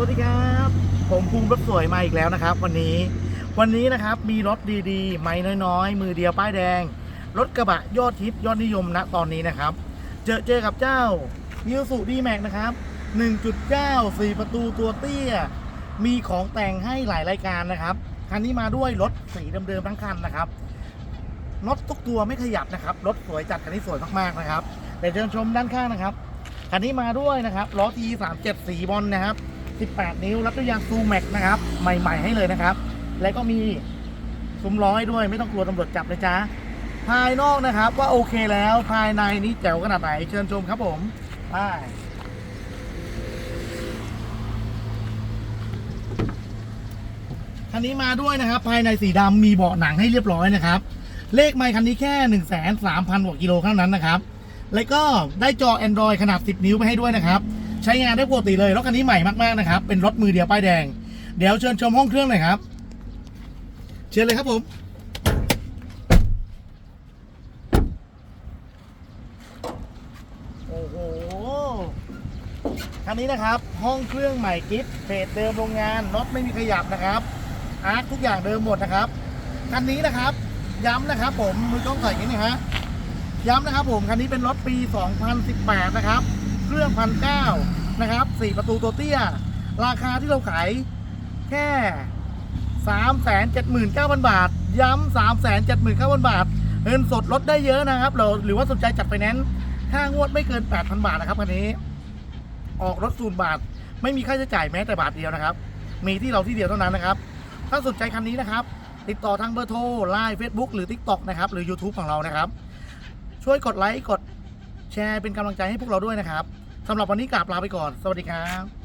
วัสดีครับ ผมภูมิรถสวยมาอีกแล้วนะครับ วันนี้วันนี้นะครับมีรถดีๆ ไม่น้อยๆ มือเดียวป้ายแดง รถกระบะยอดฮิตยอดนิยมณตอนนี้นะครับ เจอเจอกับเจ้ามิวสุดีแม็กนะครับ 1.9 4 ประตูตัวเตี้ย มีของแต่งให้หลายรายการนะครับ คันนี้มาด้วยรถสีเดิมๆทั้งคันนะครับรถทุกตัวไม่ขยับนะครับ รถสวยจัดคันนี้สวยมากๆนะครับแต่เชิญชมด้านข้างนะครับคันนี้มาด้วยนะครับล้อที37สีบอลนะครับ 18 นิ้วแล้วก็ยางซูแม็กนะครับ ใหม่ ๆ ให้เลยนะครับ แล้วก็มีซุ้มล้อให้ด้วย ไม่ต้องกลัวตำรวจจับนะจ๊ะภายนอกนะครับว่าโอเคแล้วภายในนี้แจ๋วขนาดไหนเชิญชมครับผมไปคันนี้มาด้วยนะครับ ภายในสีดำมีเบาะหนังให้เรียบร้อยนะครับ เลขไมค์คันนี้แค่1นึ่งแสนสามพันกว่ากิโลเท่านั้นนะครับ แล้วก็ได้จอ Android ขนาด 10 นิ้วไปให้ด้วยนะครับ ใช้งานได้ปกติเลยรถคันนี้ใหม่มากๆนะครับ เป็นรถมือเดียวป้ายแดง เดี๋ยวเชิญชมห้องเครื่องหน่อยครับ เชิญเลยครับผมโอ้โหคันนี้นะครับ ห้องเครื่องใหม่กิฟต์เพจเดิมโรงงานรถไม่มีขยับนะครับอาร์ตทุกอย่างเดิมหมดนะครับคันนี้นะครับ ย้ำนะครับ ผมมือกล้องใส่กันนี่ฮะย้ำนะครับผมคันนี้เป็นรถปี 2018 นะครับ เครื่องพันเก้านะครับ4ประตูตัวเตี้ย ราคาที่เราขายแค่379,000บาท ย้ำ379,000บาท เงินสดลดได้เยอะนะครับเราหรือว่าสนใจจัดไฟแนนซ์ค่างวดไม่เกิน8,000บาทนะครับคันนี้ ออกรถศูนย์บาท ไม่มีค่าใช้จ่ายแม้แต่บาทเดียวนะครับ มีที่เราที่เดียวเท่านั้นนะครับ ถ้าสนใจคันนี้นะครับ ติดต่อทางเบอร์โทรไลน์เฟซบุ๊กหรือ TikTok นะครับหรือ YouTube ของเรานะครับ ช่วยกดไลค์กดแชร์เป็นกำลังใจให้พวกเราด้วยนะครับ สำหรับวันนี้กราบลาไปก่อน สวัสดีครับ